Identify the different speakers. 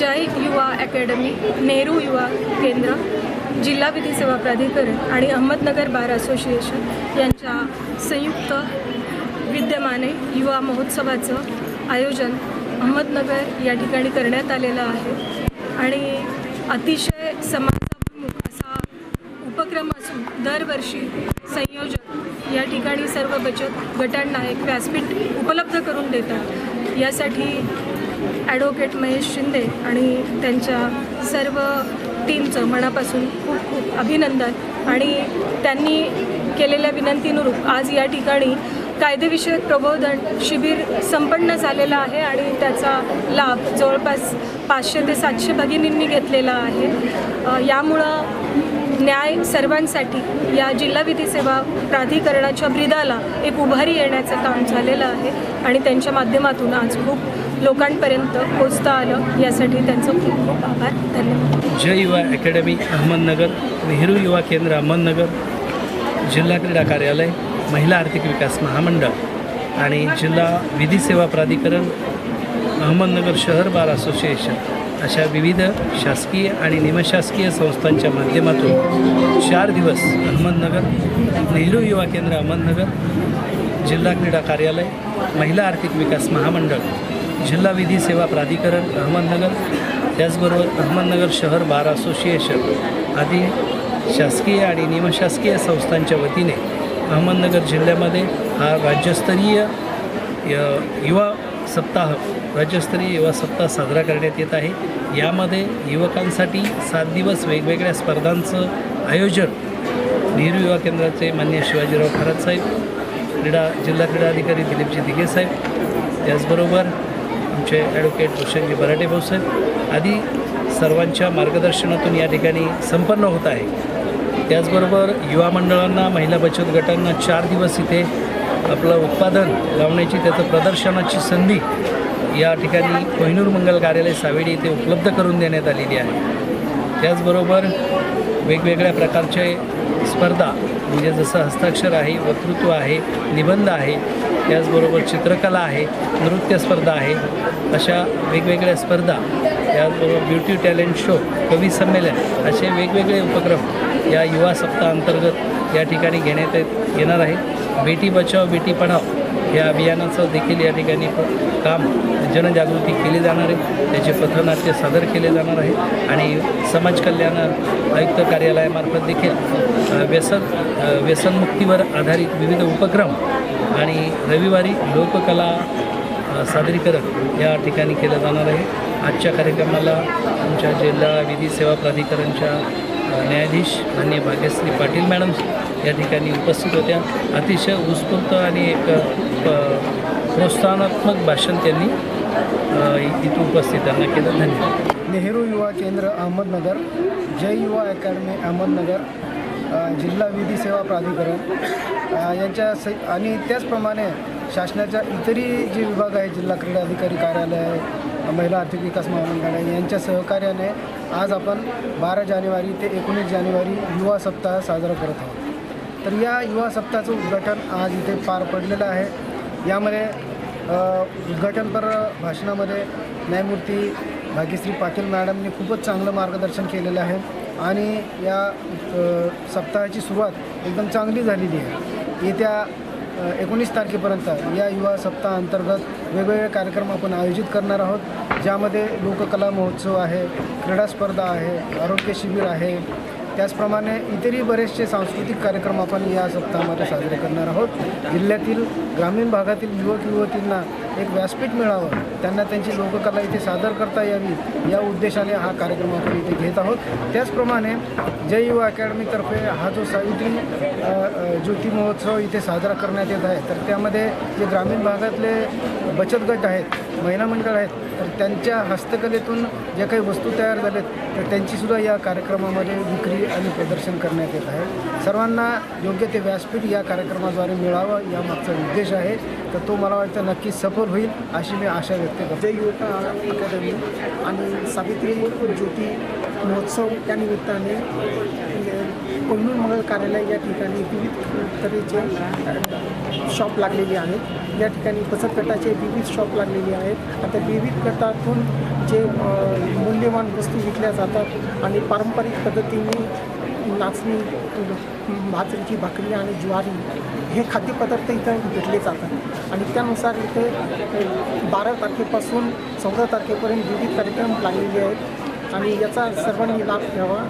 Speaker 1: जय युवा अकॅडमी नेहरू युवा केंद्र जिल्हा विधी सेवा प्राधिकरण आणि अहमदनगर बार असोसिएशन यांच्या संयुक्त विद्यमाने युवा महोत्सवाचं आयोजन अहमदनगर या ठिकाणी करण्यात आलेलं आहे. आणि अतिशय समाजाभिमुख असा उपक्रम असून दरवर्षी संयोजक या ठिकाणी सर्व बचत गटांना एक व्यासपीठ उपलब्ध करून देतात. यासाठी ॲडव्होकेट महेश शिंदे आणि त्यांच्या सर्व टीमचं मनापासून खूप खूप अभिनंदन. आणि त्यांनी केलेल्या विनंतीनुरूप आज या ठिकाणी कायदेविषयक प्रबोधन शिबिर संपन्न झालेलं आहे आणि त्याचा लाभ जवळपास पाचशे ते सातशे भगिनींनी घेतलेला आहे. यामुळं न्याय सर्वांसाठी या जिल्हा विधी सेवा प्राधिकरणाच्या ब्रिदाला एक उभारी येण्याचं काम झालेलं आहे आणि त्यांच्या माध्यमातून आज खूप लोकांपर्यंत पोचता आलं. यासाठी त्यांचं खूप खूप आभार. धन्यवाद.
Speaker 2: जय युवा अकॅडमी अहमदनगर नेहरू युवा केंद्र अहमदनगर जिल्हा क्रीडा कार्यालय. महिला आर्थिक विकास महामंडळ आणि जिल्हा विधी सेवा प्राधिकरण अहमदनगर शहर बार असोसिएशन अशा विविध शासकीय आणि निमशासकीय संस्थांच्या माध्यमातून चार दिवस अहमदनगर नेहरू युवा केंद्र अहमदनगर जिल्हा क्रीडा कार्यालय महिला आर्थिक विकास महामंडळ जिल्हा विधी सेवा प्राधिकरण अहमदनगर त्याचबरोबर अहमदनगर शहर बार असोसिएशन आदी शासकीय आणि निमशासकीय संस्थांच्या वतीने अहमदनगर जिल्ह्यामध्ये हा राज्यस्तरीय युवा सप्ताह राज्यस्तरीय युवा सप्ताह साजरा करण्यात येत आहे. यामध्ये युवकांसाठी सात दिवस वेगवेगळ्या स्पर्धांचं आयोजन नेहरू युवा केंद्राचे मान्य शिवाजीराव खरात साहेब क्रीडा जिल्हा क्रीडा अधिकारी दिलीपजी दिघे साहेब त्याचबरोबर आमचे ॲडव्होकेट भूषणजी बराटे भाऊसाहेब आदी सर्वांच्या मार्गदर्शनातून या ठिकाणी संपन्न होत आहे. त्याचबरोबर युवा मंडळांना महिला बचत गटांना चार दिवस इथे आपलं उत्पादन लावण्याची त्याचं प्रदर्शनाची संधी या ठिकाणी कोहिनूर मंगल कार्यालय सावेडी इथे उपलब्ध करून देण्यात आलेली आहे. त्याचबरोबर वेगवेगळ्या प्रकारचे स्पर्धा म्हणजे जसं हस्ताक्षर आहे वक्तृत्व आहे निबंध आहे त्याचबरोबर चित्रकला आहे नृत्य स्पर्धा आहे अशा वेगवेगळ्या स्पर्धा त्याचबरोबर ब्युटी टॅलेंट शो कवी संमेलन असे वेगवेगळे उपक्रम या युवा सप्ताहांतर्गत या ठिकाणी घेण्यात येत- येणार आहे बेटी बचाव बेटी पढाव या अभियानाचं देखील या ठिकाणी काम जनजागृती केली जाणार आहे. त्याचे पथनाट्य सादर केले जाणार आहे. आणि समाज कल्याण आयुक्त कार्यालयामार्फत देखील व्यसन व्यसनमुक्तीवर आधारित विविध उपक्रम आणि रविवारी लोककला सादरीकरण या ठिकाणी केलं जाणार आहे. आजच्या कार्यक्रमाला आमच्या जिल्हा विधी सेवा प्राधिकरणच्या न्यायाधीश मान्य भाग्यश्री पाटील मॅडम या ठिकाणी उपस्थित होत्या. अतिशय उत्स्फूर्त आणि एक प्रोत्साहनात्मक भाषण त्यांनी इथं उपस्थितांना केलं. धन्यवाद.
Speaker 3: नेहरू युवा केंद्र अहमदनगर जय युवा अकॅडमी अहमदनगर जिल्हा विधी सेवा प्राधिकरण यांच्या स आणि त्याचप्रमाणे शासनाच्या इतरही जे विभाग आहे जिल्हा क्रीडा अधिकारी कार्यालय आहे महिला आर्थिक विकास महामंडळ यांच्या सहकार्याने आज आपण बारा जानेवारी ते एकोणीस जानेवारी युवा सप्ताह साजरा करत आहोत. तर या युवा सप्ताहाचं उद्घाटन आज इथे पार पडलेलं आहे. यामध्ये उद्घाटनपर भाषणामध्ये न्यायमूर्ती भाग्यश्री पाटील मॅडमने खूपच चांगलं मार्गदर्शन केलेलं आहे आणि या सप्ताहाची सुरुवात एकदम चांगली झालेली आहे. येत्या एकोणीस तारखेपर्यंत या युवा सप्ताह अंतर्गत वेगवेगळे कार्यक्रम आपण आयोजित करणार आहोत ज्यामध्ये लोककला महोत्सव आहे क्रीडा स्पर्धा आहे आरोग्य शिबिर आहे त्याचप्रमाणे इतरही बरेचसे सांस्कृतिक कार्यक्रम आपण या सप्ताहामध्ये साजरे करणार आहोत. जिल्ह्यातील ग्रामीण भागातील युवक युवतींना एक व्यासपीठ मिळावं. त्यांना त्यांची लोककला इथे सादर करता यावी या उद्देशाने हा कार्यक्रम आपण इथे घेत आहोत. त्याचप्रमाणे जय युवा अकॅडमीतर्फे हा जो सावित्री ज्योती महोत्सव इथे साजरा करण्यात येत आहे तर त्यामध्ये जे ग्रामीण भागातले बचत गट आहेत महिला मंडळ आहेत तर त्यांच्या हस्तकलेतून ज्या काही वस्तू तयार झालेत तर त्यांचीसुद्धा या कार्यक्रमामध्ये विक्री आणि प्रदर्शन करण्यात येत आहे. सर्वांना योग्य ते व्यासपीठ या कार्यक्रमाद्वारे मिळावं यामागचा उद्देश आहे. तर तो मला वाटतं नक्कीच सफल होईल अशी मी आशा व्यक्त करतो.
Speaker 4: जय युवक अकादमी आणि सावित्री ज्योती महोत्सव या निमित्ताने म्हणजे कोल्लूर मंगल कार्यालय या ठिकाणी विविध तऱ्हेचे शॉप लागलेली आहेत. या ठिकाणी बचत गटाचे विविध शॉप लागलेले आहेत. आता विविध गटातून जे मूल्यवान वस्तू विकल्या जातात आणि पारंपरिक पद्धतीने नाचणी बाजरीची भाकरी आणि ज्वारी हे खाद्यपदार्थ इथं भेटले जातात. आणि त्यानुसार इथे बारा तारखेपासून चौदा तारखेपर्यंत विविध कार्यक्रम लागलेले आहेत. आणि याचा सर्वांनी लाभ घ्यावा.